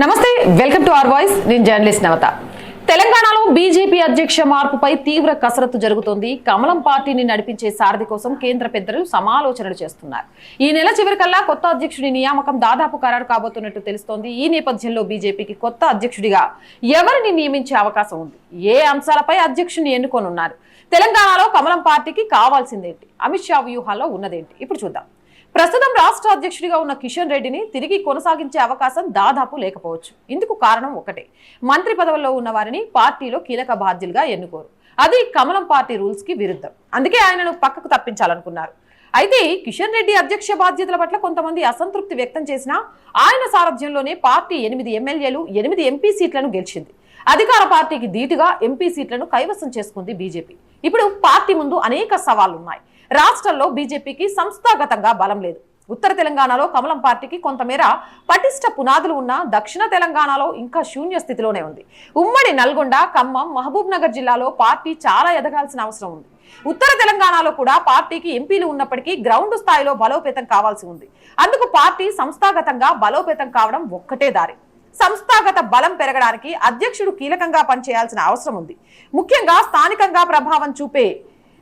నమస్తే welcome to R voice. నేను journalist Navata. తెలంగాణలో బీజేపీ అధ్యక్ష మార్పుపై తీవ్ర కసరత్తు జరుగుతోంది. కమలం పార్టీని నడిపించే సారథి కోసం కేంద్ర పెద్దలు సమాలోచనలు చేస్తున్నారు. ఈ నెల చివరికల్లా కొత్త అధ్యక్షుడి నియామకం దాదాపు ఖరారు కాబోతున్నట్టు తెలుస్తోంది. ఈ నేపథ్యంలో బీజేపీకి కొత్త అధ్యక్షుడిగా ఎవరిని నియమించే అవకాశం ఉంది? ఏ అంశాలపై అధ్యక్షుడిని ఎన్నుకోనున్నారు? తెలంగాణలో కమలం పార్టీకి కావాల్సిందేంటి? అమిత్ షా వ్యూహాల్లో ఉన్నదేంటి? ఇప్పుడు చూద్దాం. ప్రస్తుతం రాష్ట్ర అధ్యక్షుడిగా ఉన్న కిషన్ రెడ్డిని తిరిగి కొనసాగించే అవకాశం దాదాపు లేకపోవచ్చు. ఇందుకు కారణం ఒకటే. మంత్రి పదవుల్లో ఉన్న వారిని పార్టీలో కీలక బాధ్యులుగా ఎన్నుకోరు. అది కమలం పార్టీ రూల్స్కి విరుద్ధం. అందుకే ఆయనను పక్కకు తప్పించాలనుకున్నారు. అయితే కిషన్ రెడ్డి అధ్యక్ష బాధ్యతల పట్ల కొంతమంది అసంతృప్తి వ్యక్తం చేసినా ఆయన సారథ్యంలోనే పార్టీ ఎనిమిది ఎమ్మెల్యేలు ఎనిమిది ఎంపీ సీట్లను గెలిచింది. అధికార పార్టీకి ధీటుగా ఎంపీ సీట్లను కైవసం చేసుకుంది బీజేపీ. ఇప్పుడు పార్టీ ముందు అనేక సవాళ్ళున్నాయి. రాష్ట్రంలో బీజేపీకి సంస్థాగతంగా బలం లేదు. ఉత్తర తెలంగాణలో కమలం పార్టీకి కొంతమేర పటిష్ట పునాదులు ఉన్న దక్షిణ తెలంగాణలో ఇంకా శూన్య స్థితిలోనే ఉంది. ఉమ్మడి నల్గొండ ఖమ్మం మహబూబ్ నగర్ జిల్లాలో పార్టీ చాలా ఎదగాల్సిన అవసరం ఉంది. ఉత్తర తెలంగాణలో కూడా పార్టీకి ఎంపీలు ఉన్నప్పటికీ గ్రౌండ్ స్థాయిలో బలోపేతం కావాల్సి ఉంది. అందుకు పార్టీ సంస్థాగతంగా బలోపేతం కావడం ఒక్కటే దారి. సంస్థాగత బలం పెరగడానికి అధ్యక్షుడు కీలకంగా పనిచేయాల్సిన అవసరం ఉంది. ముఖ్యంగా స్థానికంగా ప్రభావం చూపే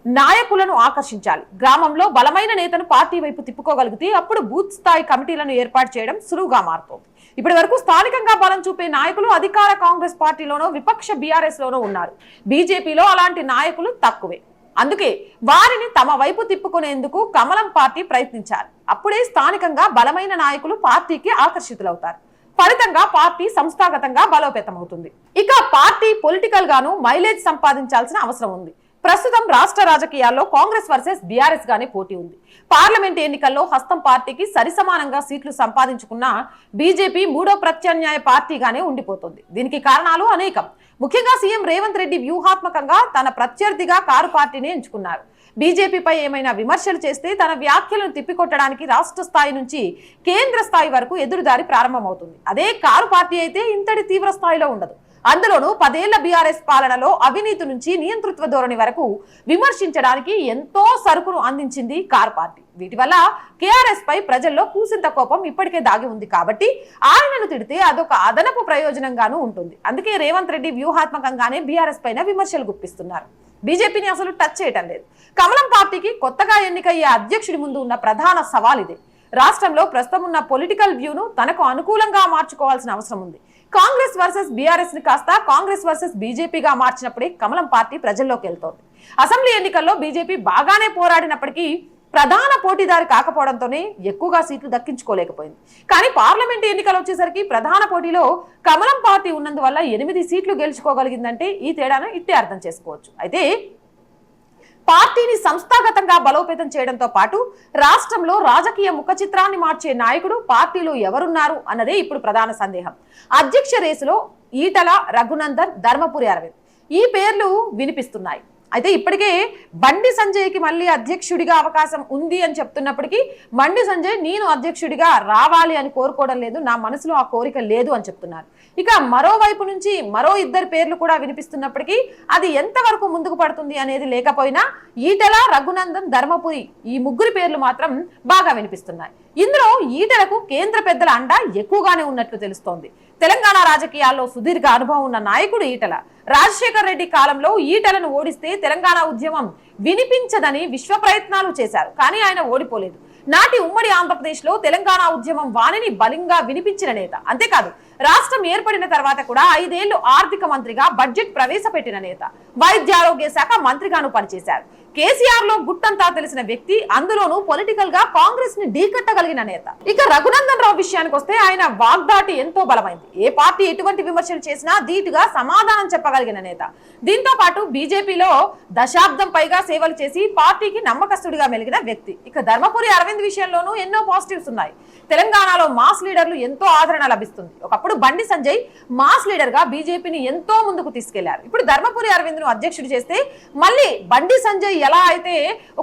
నాయకులను ఆకర్షించాలి. గ్రామంలో బలమైన నేతను పార్టీ వైపు తిప్పుకోగలిగితే అప్పుడు బూత్ స్థాయి కమిటీలను ఏర్పాటు చేయడం సులువుగా మారుతోంది. ఇప్పటి వరకు స్థానికంగా బలం చూపే నాయకులు అధికార కాంగ్రెస్ పార్టీలోనో విపక్ష బీఆర్ఎస్ లోనో ఉన్నారు. బీజేపీలో అలాంటి నాయకులు తక్కువే. అందుకే వారిని తమ వైపు తిప్పుకునేందుకు కమలం పార్టీ ప్రయత్నించాలి. అప్పుడే స్థానికంగా బలమైన నాయకులు పార్టీకి ఆకర్షితులవుతారు. ఫలితంగా పార్టీ సంస్థాగతంగా బలోపేతమవుతుంది. ఇక పార్టీ పొలిటికల్ గాను మైలేజ్ సంపాదించాల్సిన అవసరం ఉంది. ప్రస్తుతం రాష్ట్ర రాజకీయాల్లో కాంగ్రెస్ వర్సెస్ బీఆర్ఎస్ గానే పోటీ ఉంది. పార్లమెంట్ ఎన్నికల్లో హస్తం పార్టీకి సరిసమానంగా సీట్లు సంపాదించుకున్న బీజేపీ మూడో ప్రత్యామ్నాయ పార్టీగానే ఉండిపోతుంది. దీనికి కారణాలు అనేకం. ముఖ్యంగా సీఎం రేవంత్ రెడ్డి వ్యూహాత్మకంగా తన ప్రత్యర్థిగా కారు పార్టీని ఎంచుకున్నారు. బీజేపీపై ఏమైనా విమర్శలు చేస్తే తన వ్యాఖ్యలను తిప్పికొట్టడానికి రాష్ట్ర స్థాయి నుంచి కేంద్ర స్థాయి వరకు ఎదురుదారి ప్రారంభమవుతుంది. అదే కారు పార్టీ అయితే ఇంతటి తీవ్ర స్థాయిలో ఉండదు. అందులోనూ పదేళ్ళ బీఆర్ఎస్ పాలనలో అవినీతి నుంచి నియంతృత్వ ధోరణి వరకు విమర్శించడానికి ఎంతో సరుకును అందించింది కార్ పార్టీ. వీటి వల్ల కేఆర్ఎస్ పై ప్రజల్లో కూసింత కోపం ఇప్పటికే దాగి ఉంది కాబట్టి ఆయనను తిడితే అదొక అదనపు ప్రయోజనంగానూ ఉంటుంది. అందుకే రేవంత్ రెడ్డి వ్యూహాత్మకంగానే బీఆర్ఎస్ పైన విమర్శలు గుప్పిస్తున్నారు. బీజేపీని అసలు టచ్ చేయటం లేదు. కమలం పార్టీకి కొత్తగా ఎన్నికయ్యే అధ్యక్షుడి ముందు ఉన్న ప్రధాన సవాల్ ఇదే రాష్ట్రంలో ప్రస్తుతం ఉన్న పొలిటికల్ వ్యూను తనకు అనుకూలంగా మార్చుకోవాల్సిన అవసరం ఉంది. కాంగ్రెస్ వర్సెస్ బీఆర్ఎస్ని కాస్త కాంగ్రెస్ వర్సెస్ బీజేపీగా మార్చినప్పుడే కమలం పార్టీ ప్రజల్లోకి వెళ్తోంది. అసెంబ్లీ ఎన్నికల్లో బీజేపీ బాగానే పోరాడినప్పటికీ ప్రధాన పోటీదారి కాకపోవడంతోనే ఎక్కువగా సీట్లు దక్కించుకోలేకపోయింది. కానీ పార్లమెంట్ ఎన్నికలు వచ్చేసరికి ప్రధాన పోటీలో కమలం పార్టీ ఉన్నందువల్ల ఎనిమిది సీట్లు గెలుచుకోగలిగిందంటే ఈ తేడాను ఇట్టే అర్థం చేసుకోవచ్చు. అయితే పార్టీని సంస్థాగతంగా బలోపేతం చేయడంతో పాటు రాష్ట్రంలో రాజకీయ ముఖ చిత్రాన్ని మార్చే నాయకుడు పార్టీలో ఎవరున్నారు అన్నదే ఇప్పుడు ప్రధాన సందేహం. అధ్యక్ష రేసులో ఈటల రఘునందన్ ధర్మపురి అరవింద్. ఈ పేర్లు వినిపిస్తున్నాయి. అయితే ఇప్పటికే బండి సంజయ్కి మళ్ళీ అధ్యక్షుడిగా అవకాశం ఉంది అని చెప్తున్నప్పటికీ బండి సంజయ్ నేను అధ్యక్షుడిగా రావాలి అని కోరుకోవడం లేదు నా మనసులో ఆ కోరిక లేదు అని చెప్తున్నారు. ఇక మరోవైపు నుంచి మరో ఇద్దరు పేర్లు కూడా వినిపిస్తున్నప్పటికీ అది ఎంతవరకు ముందుకు పడుతుంది అనేది లేకపోయినా ఈటల రఘునందన్ ధర్మపురి ఈ ముగ్గురి పేర్లు మాత్రం బాగా వినిపిస్తున్నాయి. ఇందులో ఈటలకు కేంద్ర పెద్దల అండ ఎక్కువగానే ఉన్నట్లు తెలుస్తోంది. తెలంగాణ రాజకీయాల్లో సుదీర్ఘ అనుభవం ఉన్న నాయకుడు ఈటల. రాజశేఖర్ రెడ్డి కాలంలో ఈటలను ఓడిస్తే తెలంగాణ ఉద్యమం వినిపించదని విశ్వ ప్రయత్నాలు చేశారు కానీ ఆయన ఓడిపోలేదు. నాటి ఉమ్మడి ఆంధ్రప్రదేశ్లో తెలంగాణ ఉద్యమం వాణిని బలంగా వినిపించిన నేత. అంతేకాదు రాష్ట్రం ఏర్పడిన తర్వాత కూడా ఐదేళ్ళు ఆర్థిక మంత్రిగా బడ్జెట్ ప్రవేశపెట్టిన నేత. వైద్యారోగ్య శాఖ మంత్రిగాను పనిచేశారు. కేసీఆర్లో గుట్టంతా తెలిసిన వ్యక్తి అందులోనూ పొలిటికల్గా కాంగ్రెస్ని ఢీకట్టగలిగిన నేత. ఇక రఘునందన్ రావు విషయానికి వస్తే ఆయన వాగ్దాటి ఎంతో బలమైంది. ఏ పార్టీ ఎటువంటి విమర్శలు చేసినా ధీటుగా సమాధానం చెప్పగలిగిన నేత. దీంతో పాటు బీజేపీలో దశాబ్దం పైగా సేవలు చేసి పార్టీకి నమ్మకస్తుడిగా మెలిగిన వ్యక్తి. ఇక ధర్మపురి అరవింద్ విషయంలోనూ ఎన్నో పాజిటివ్స్ ఉన్నాయి. తెలంగాణలో మాస్ లీడర్లు ఎంతో ఆదరణ లభిస్తుంది. ఒకప్పుడు బండి సంజయ్ మాస్ లీడర్గా బీజేపీని ఎంతో ముందుకు తీసుకెళ్ళారు. ఇప్పుడు ధర్మపురి అరవింద్ను అధ్యక్షుడు చేస్తే మళ్ళీ బండి సంజయ్ ఎలా అయితే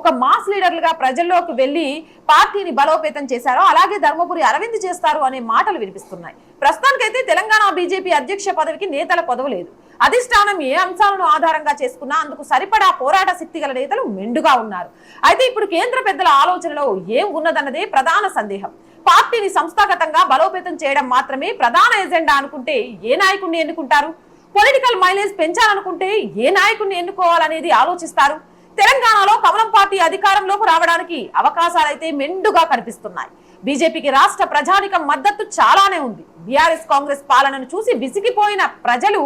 ఒక మాస్ లీడర్లుగా ప్రజల్లోకి వెళ్ళి పార్టీని బలోపేతం చేశారో అలాగే ధర్మపురి అరవింద్ చేస్తారు అనే మాటలు వినిపిస్తున్నాయి. ప్రస్తుతానికైతే తెలంగాణ బీజేపీ అధ్యక్ష పదవికి నేతల పదవి లేదు అధిష్టానం ఏ అంశాలను ఆధారంగా చేసుకున్నా అందుకు సరిపడా పోరాట శక్తి గల నేతలు మెండుగా ఉన్నారు. అయితే ఇప్పుడు కేంద్ర పెద్దల ఆలోచనలో ఏం ఉన్నదన్నదే ప్రధాన సందేహం. పార్టీని సంస్థాగతంగా బలోపేతం చేయడం మాత్రమే ప్రధాన ఎజెండా అనుకుంటే ఏ నాయకుడిని ఎన్నుకుంటారు? పొలిటికల్ మైలేజ్ పెంచాలనుకుంటే ఏ నాయకుడిని ఎన్నుకోవాలనేది ఆలోచిస్తారు? తెలంగాణలో కమలం పార్టీ అధికారంలోకి రావడానికి అవకాశాలైతే మెండుగా కనిపిస్తున్నాయి. బీజేపీకి రాష్ట్ర ప్రజానికం మద్దతు చాలానే ఉంది. బీఆర్ఎస్ కాంగ్రెస్ పాలనను చూసి విసిగిపోయిన ప్రజలు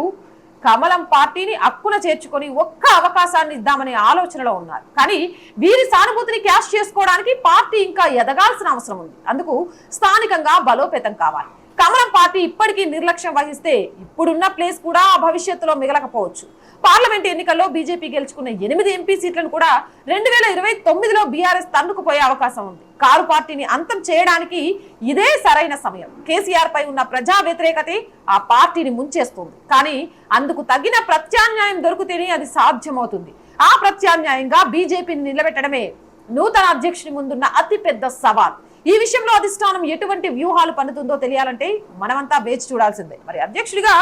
కమలం పార్టీని అక్కున చేర్చుకొని ఒక్క అవకాశాన్ని ఇద్దామనే ఆలోచనలో ఉన్నారు. కానీ వీరి సానుభూతిని క్యాష్ చేసుకోవడానికి పార్టీ ఇంకా ఎదగాల్సిన అవసరం ఉంది. అందుకు స్థానికంగా బలోపేతం కావాలి. కమలం పార్టీ ఇప్పటికీ నిర్లక్ష్యం వహిస్తే ఇప్పుడున్న ప్లేస్ కూడా భవిష్యత్తులో మిగలకపోవచ్చు. పార్లమెంట్ ఎన్నికల్లో బీజేపీ గెలుచుకున్న ఎనిమిది ఎంపీ సీట్లను కూడా రెండు వేల ఇరవై తొమ్మిదిలో బీఆర్ఎస్ తన్నుకుపోయే అవకాశం ఉంది. కారు పార్టీని అంతం చేయడానికి ఇదే సరైన సమయం. కేసీఆర్ పై ఉన్న ప్రజా వ్యతిరేకత ఆ పార్టీని ముంచేస్తుంది. కానీ అందుకు తగిన ప్రత్యామ్నాయం దొరికితేనే అది సాధ్యమవుతుంది. ఆ ప్రత్యామ్నాయంగా బీజేపీని నిలబెట్టడమే నూతన అధ్యక్షుని ముందున్న అతిపెద్ద సవాల్. ఈ విషయంలో అధిష్టానం ఎటువంటి వ్యూహాలు పన్నుతుందో తెలియాలంటే మనమంతా వేచి చూడాల్సిందే. మరి అధ్యక్షుడిగా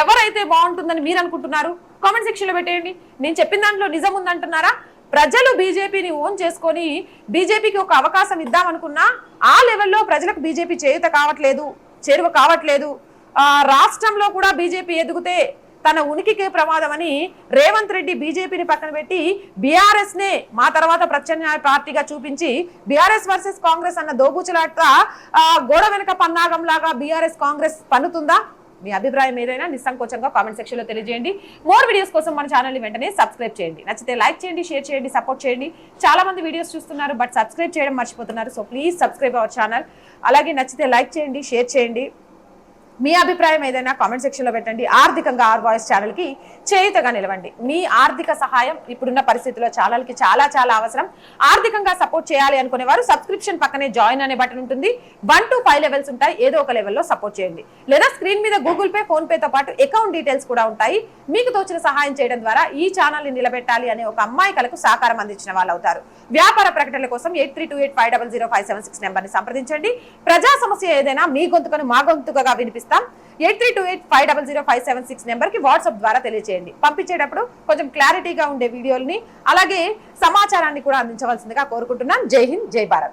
ఎవరైతే బాగుంటుందని మీరు అనుకుంటున్నారు? కామెంట్ సెక్షన్లో పెట్టేయండి. నేను చెప్పిన దాంట్లో నిజం ఉందంటున్నారా? ప్రజలు బీజేపీని ఓన్ చేసుకొని బీజేపీకి ఒక అవకాశం ఇద్దామనుకున్నా ఆ లెవెల్లో ప్రజలకు బీజేపీ చేయుత కావట్లేదు చేరువ కావట్లేదు. రాష్ట్రంలో కూడా బీజేపీ ఎదిగితే తన ఉనికికే ప్రమాదమని రేవంత్ రెడ్డి బీజేపీని పక్కన పెట్టి బీఆర్ఎస్ నే మా తర్వాత ప్రత్యామ్నాయ పార్టీగా చూపించి బీఆర్ఎస్ వర్సెస్ కాంగ్రెస్ అన్న దోబూచులాట గోడ వెనక పన్నాగం లాగా బీఆర్ఎస్ కాంగ్రెస్ పన్నుతుందా? మీ అభిప్రాయం ఏదైనా నిస్సంకోచంగా కామెంట్ సెక్షన్లో తెలియజేయండి. మోర్ వీడియోస్ కోసం మన ఛానల్ని వెంటనే సబ్స్క్రైబ్ చేయండి. నచ్చితే లైక్ చేయండి షేర్ చేయండి సపోర్ట్ చేయండి. చాలా మంది వీడియోస్ చూస్తున్నారు బట్ సబ్స్క్రైబ్ చేయడం మర్చిపోతున్నారు. So please subscribe our channel. అలాగే నచ్చితే లైక్ చేయండి షేర్ చేయండి. మీ అభిప్రాయం ఏదైనా కామెంట్ సెక్షన్లో పెట్టండి. ఆర్థికంగా ఆర్ వాయిస్ ఛానల్కి చేయుతగా నిలవండి. మీ ఆర్థిక సహాయం ఇప్పుడున్న పరిస్థితిలో ఛానల్కి చాలా చాలా అవసరం. ఆర్థికంగా సపోర్ట్ చేయాలి అనుకునే వారు సబ్స్క్రిప్షన్ పక్కనే జాయిన్ అనే బటన్ ఉంటుంది. వన్ టు ఫైవ్ లెవెల్స్ ఉంటాయి. ఏదో ఒక లెవెల్లో సపోర్ట్ చేయండి. లేదా స్క్రీన్ మీద గూగుల్ పే ఫోన్ పే తో పాటు అకౌంట్ డీటెయిల్స్ కూడా ఉంటాయి. మీకు తోచిన సహాయం చేయడం ద్వారా ఈ ఛానల్ని నిలబెట్టాలి అనే ఒక అమ్మాయికలకు సహకారం అందించిన వాళ్ళు అవుతారు. వ్యాపార ప్రకటనల కోసం eight three two eight five double zero five seven six నెంబర్ని సంప్రదించండి. ప్రజా సమస్య ఏదైనా మీ గొంతుకను మా గొంతుకగా వినిపిస్తాం eight three two eight five double zero five seven six నెంబర్కి వాట్సాప్ ద్వారా తెలియజేయండి పంపించేటప్పుడు కొంచెం క్లారిటీగా ఉండే వీడియోల్ని అలాగే సమాచారాన్ని కూడా అందించవలసిందిగా కోరుకుంటున్నాం. జై హింద్ జై భారత్.